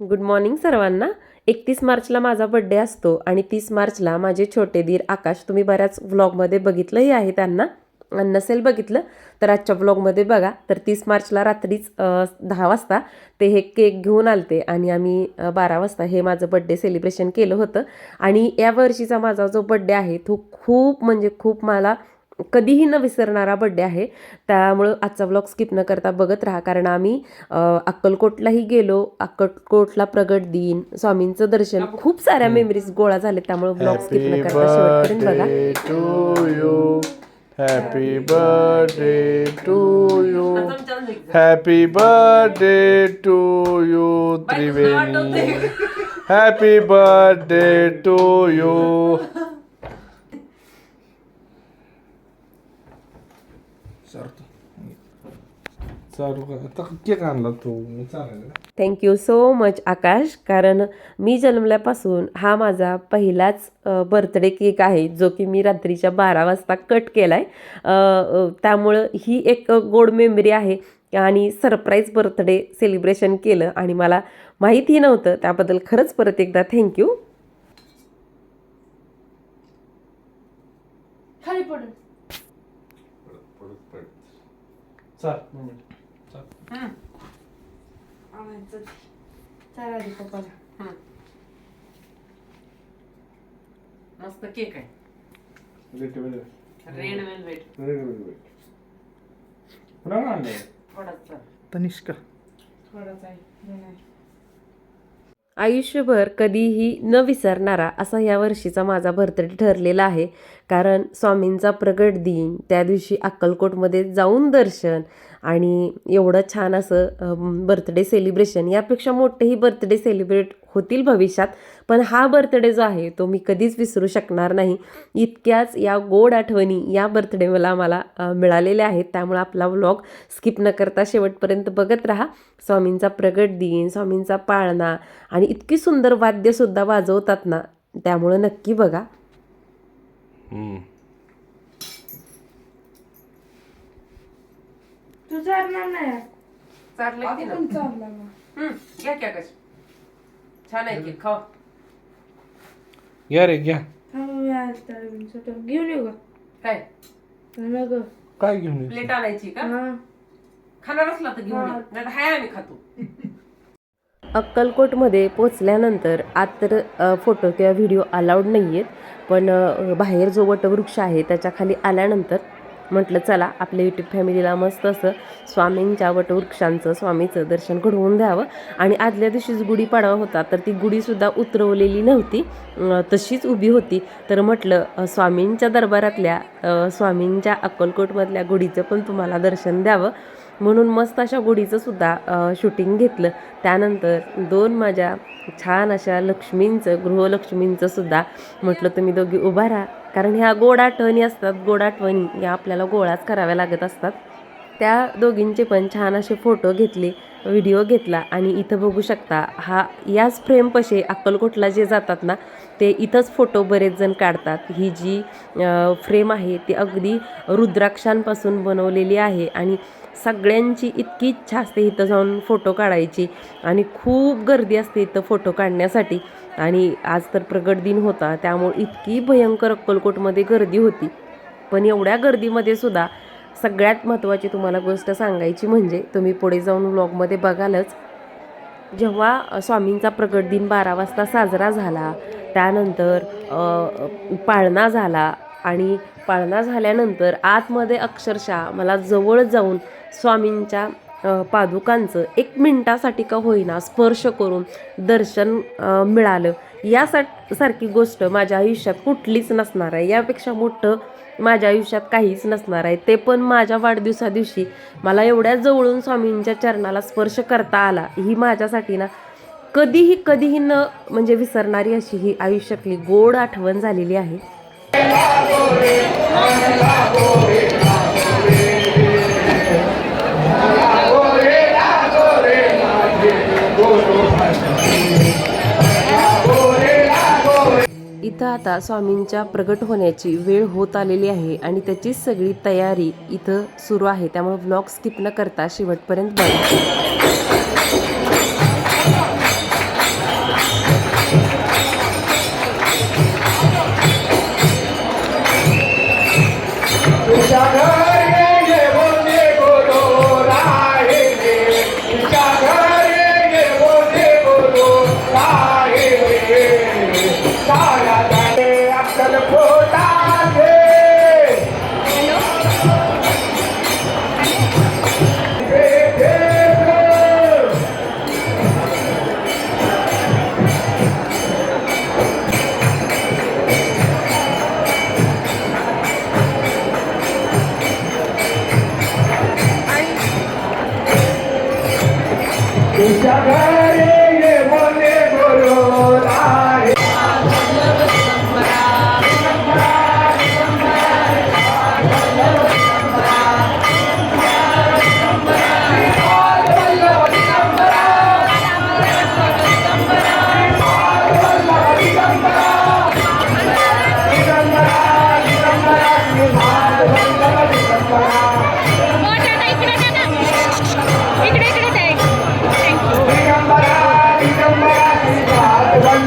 Good morning सर्वांना. एकतीस मार्चला माझा बड्डे असतो आणि तीस मार्चला माझे छोटे दीर आकाश तुम्ही बऱ्याच व्लॉगमध्ये बघितलंही आहे त्यांना. नसेल बघितलं तर आजच्या व्लॉगमध्ये बघा तर तीस मार्चला रात्रीच दहा वाजता ते हे केक घेऊन आलते आणि आम्ही बारा वाजता हे माझं बड्डे सेलिब्रेशन केलं होतं. आणि या वर्षीचा माझा जो बड्डे आहे तो खूप म्हणजे खूप मला कधीही न विसरणारा बड्डे आहे. त्यामुळं आजचा व्लॉग स्किप न करता बघत राहा. कारण आम्ही अक्कलकोटलाही गेलो. अक्कलकोटला प्रगट दिन स्वामींचं दर्शन खूप साऱ्या मेमरीज गोळा झाले त्यामुळे ब्लॉग स्किप न करता शेवटपर्यंत बघा. birthday to you. Happy birthday to you. Happy birthday to you, Triveni. Happy birthday to you. चालू कर आता केक आणला तू चालेल थँक्यू सो मच आकाश. कारण मी जन्मल्यापासून हा माझा पहिलाच बर्थडे केक आहे जो की मी रात्रीच्या बारा वाजता कट केला आहे त्यामुळं ही एक गोड मेमरी आहे. आणि सरप्राईज बर्थडे सेलिब्रेशन केलं आणि मला माहीतही नव्हतं. त्याबद्दल खरंच परत एकदा थँक्यू खाली पडून. चाल. आणायचं चाल आधी पप्पाला मस्त केक आहे. Red velvet. थोडासा. तनिष्का. थोडाच आहे. दोन आहे आयुष्यभर कधीही न विसरणारा असा या वर्षीचा माझा बर्थडे ठरलेला आहे. कारण स्वामींचा प्रगट दिन त्या दिवशी अक्कलकोटमध्ये जाऊन दर्शन आणि एवढं छान असं बर्थडे सेलिब्रेशन यापेक्षा मोठेही बर्थडे सेलिब्रेट होतील भविष्यात. पण हा बर्थडे जो आहे तो मी कधीच विसरू शकणार नाही. इतक्याच या गोड आठवणी या बर्थडे मला मला मिळालेल्या आहेत. त्यामुळे आपला व्लॉग स्किप न करता शेवटपर्यंत बघत राहा. स्वामींचा प्रगट दिन स्वामींचा पाळणा आणि इतकी सुंदर वाद्यसुद्धा वाजवतात ना त्यामुळं नक्की बघा. तू चालणार नाही. चालला मग. घ्या क्या कश छान आहे की खावा घ्या रे घ्या. घेऊन येऊ का? काय? काय घेऊन? प्लेट आणायची का? हा. खाणार असला तर घेऊन ये. नाही हाय आम्ही खातो. अक्कलकोटमध्ये पोचल्यानंतर आत तर अ, फोटो किंवा व्हिडिओ अलाउड नाही आहेत पण अ, बाहेर जो वटवृक्ष आहे त्याच्याखाली आल्यानंतर म्हटलं चला आपल्या यूट्यूब फॅमिलीला मस्त असं स्वामींच्या वटवृक्षांचं स्वामीचं दर्शन घडवून द्यावं. आणि आदल्या दिवशीच गुढीपाडवा होता तर ती गुढीसुद्धा उतरवलेली नव्हती. तशीच उभी होती. तर म्हटलं स्वामींच्या दरबारातल्या स्वामींच्या अक्कलकोटमधल्या गुढीचं पण तुम्हाला दर्शन द्यावं. म्हणून मस्त अशा गुढीचं सुद्धा शूटिंग घेतलं. त्यानंतर दोन माझ्या छान अशा लक्ष्मींचं गृहलक्ष्मींचं सुद्धा म्हटलं तुम्ही दोघी उभा राहा. कारण ह्या गोड आठवणी असतात गोड आठवणी या आपल्याला गोळाच कराव्या लागत असतात. त्या दोघींचे पण छान असे फोटो घेतले व्हिडिओ घेतला आणि इथं बघू शकता हा याच फ्रेमपाशी अक्कलकोटला जे जातात ना ते इथंच फोटो बरेच जण काढतात. ही जी फ्रेम आहे ती अगदी रुद्राक्षांपासून बनवलेली आहे आणि सगळ्यांची इतकी इच्छा असते इथं जाऊन फोटो काढायची. आणि खूप गर्दी असते इथं फोटो काढण्यासाठी. आणि आज तर प्रगट दिन होता त्यामुळे इतकी भयंकर अक्कलकोटमध्ये गर्दी होती. पण एवढ्या गर्दीमध्ये सुद्धा सगळ्यात महत्त्वाची तुम्हाला गोष्ट सांगायची म्हणजे तुम्ही पुढे जाऊन व्लॉगमध्ये बघालच. जेव्हा स्वामींचा प्रगट दिन बारा वाजता साजरा झाला त्यानंतर पाळणा झाला. आणि पाळणा झाल्यानंतर आतमध्ये अक्षरशः मला जवळ जाऊन स्वामींच्या पादुकांचं एक मिनटासाठी का होईना स्पर्श करून दर्शन मिळालं. यासाठी सारखी गोष्ट माझ्या आयुष्यात कुठलीच नसणार आहे. यापेक्षा मोठं माझ्या आयुष्यात काहीच नसणार आहे. ते पण माझ्या वाढदिवसा दिवशी मला एवढ्या जवळून स्वामींच्या चरणाला स्पर्श करता आला. ही माझ्यासाठी ना कधीही कधीही न म्हणजे विसरणारी अशी ही आयुष्यातली गोड आठवण झालेली आहे. इथं आता स्वामींच्या प्रगट होण्याची वेळ होत आलेली आहे आणि त्याची सगळी तयारी इथं सुरू आहे. त्यामुळे व्लॉग स्किप न करता शेवटपर्यंत बघा.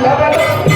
Thank you.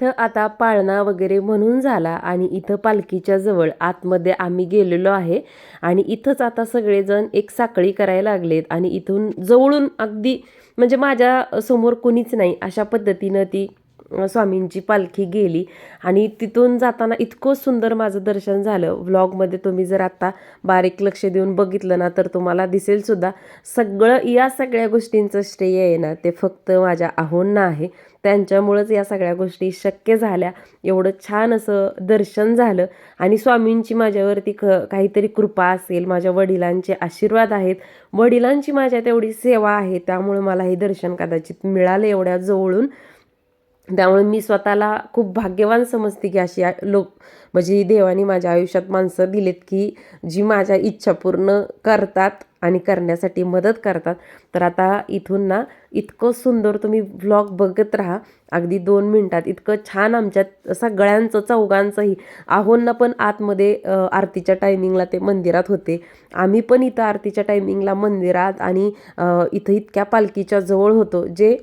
इथं आता पाळणा वगैरे म्हणून झाला आणि इथं पालखीच्या जवळ आतमध्ये आम्ही गेलेलो आहे. आणि इथंच आता सगळेजण एक साखळी करायला लागलेत आणि इथून जवळून अगदी म्हणजे माझ्यासमोर कोणीच नाही अशा पद्धतीनं ती स्वामींची पालखी गेली. आणि तिथून जाताना इतकं सुंदर माझं दर्शन झालं. व्लॉगमध्ये तुम्ही जर आता बारीक लक्ष देऊन बघितलं ना तर तुम्हाला दिसेल सुद्धा सगळं या सगळ्या गोष्टींचं श्रेय आहे ना ते फक्त माझ्या आहोंना आहे. त्यांच्यामुळंच या सगळ्या गोष्टी शक्य झाल्या. एवढं छान असं दर्शन झालं. आणि स्वामींची माझ्यावरती क काहीतरी कृपा असेल माझ्या वडिलांचे आशीर्वाद आहेत. वडिलांची माझ्या तेवढी सेवा आहे त्यामुळे मला हे दर्शन कदाचित मिळालं एवढ्या जवळून. त्यामुळे मी स्वतःला खूप भाग्यवान समजते की अशी लोक म्हणजे देवाने माझ्या आयुष्यात माणसं दिलेत की जी माझ्या इच्छा पूर्ण करतात आणि करण्यासाठी मदत करतात. तर आता इथून ना इतकं सुंदर तुम्ही व्लॉग बघत राहा. अगदी दोन मिनटात इतकं छान आमच्यात सगळ्यांचं चौघांचंही. आहोंना पण आतमध्ये आरतीच्या टायमिंगला ते मंदिरात होते. आम्ही पण इथं आरतीच्या टायमिंगला मंदिरात आणि इथं इतक्या पालखीच्या जवळ होतो जे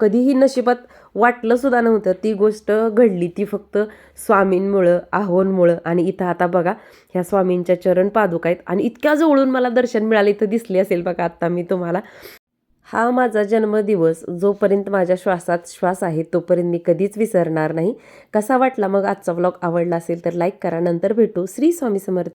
कधीही नशिबात वाटलंसुद्धा नव्हतं. ती गोष्ट घडली. ती फक्त स्वामींमुळं आहोंमुळं. आणि इथं आता बघा ह्या स्वामींच्या चरण पादुका आहेत. आणि इतक्या जवळून मला दर्शन मिळालं. इथं दिसली असेल बघा आत्ता मी तुम्हाला. हा माझा जन्मदिवस. जोपर्यंत माझ्या श्वासात श्वास आहे तोपर्यंत मी कधीच विसरणार नाही. कसा वाटला मग आजचा व्लॉग आवडला असेल तर लाईक करा. नंतर भेटू. श्री स्वामी समर्थ.